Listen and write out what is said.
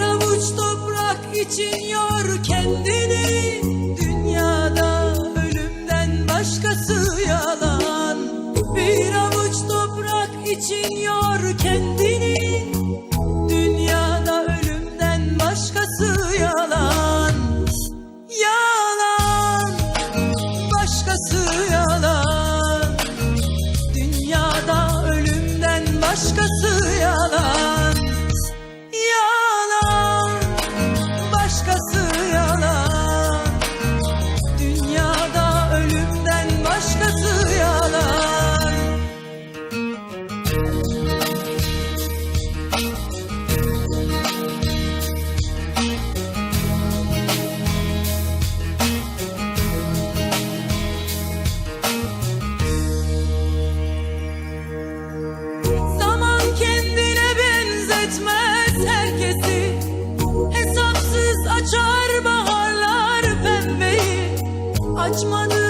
Bir avuç toprak için yor kendini. Dünyada ölümden başkası yalan. Bir avuç toprak için yor kendini. Dünya açmadı.